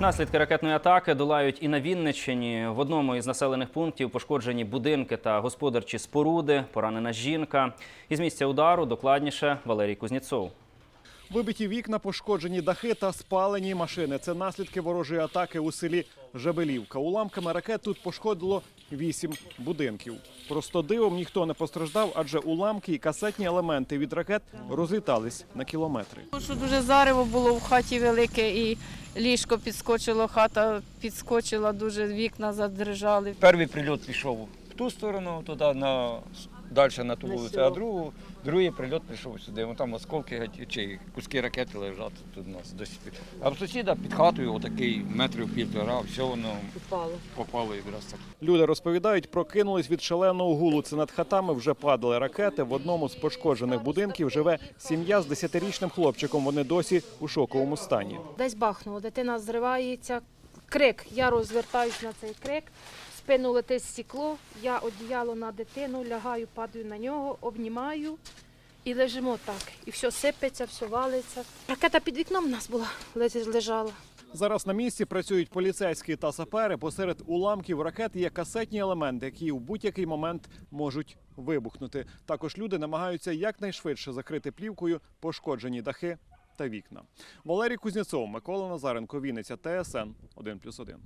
Наслідки ракетної атаки долають і на Вінниччині. В одному із населених пунктів пошкоджені будинки та господарчі споруди, поранена жінка. Із місця удару докладніше Валерій Кузнєцов. Вибиті вікна, пошкоджені дахи та спалені машини. Це наслідки ворожої атаки у селі Жабелівка. Уламками ракет тут пошкодило вісім будинків. Просто дивом ніхто не постраждав, адже уламки і касетні елементи від ракет розлітались на кілометри. Що дуже зарево було в хаті велике, і ліжко підскочило, хата підскочила, дуже вікна задрижали. Перший прильот пішов в ту сторону, туди на далі на ту вулицю, а другу, другий прильот прийшов сюди. Вон там осколки чи куски ракети лежать тут у нас досі. А в сусіда під хатою отакий метрів півтора, все воно Попало. попало якраз так. Люди розповідають, прокинулись від шаленого гулу. Це над хатами вже падали ракети. В одному з пошкоджених будинків живе сім'я з десятирічним хлопчиком. Вони досі у шоковому стані. Десь бахнуло, дитина зривається, крик. Я розвертаюсь на цей крик, спину летить стекло, я одіяло на дитину, лягаю, падаю на нього, обнімаю і лежимо так. І все сипеться, все валиться. Ракета під вікном у нас була, лежа- лежала. Зараз на місці працюють поліцейські та сапери. Посеред уламків ракет є касетні елементи, які у будь-який момент можуть вибухнути. Також люди намагаються якнайшвидше закрити плівкою пошкоджені дахи та вікна. Валерій Кузнєцов, Микола Назаренко, Вінниця, ТСН 1+,1.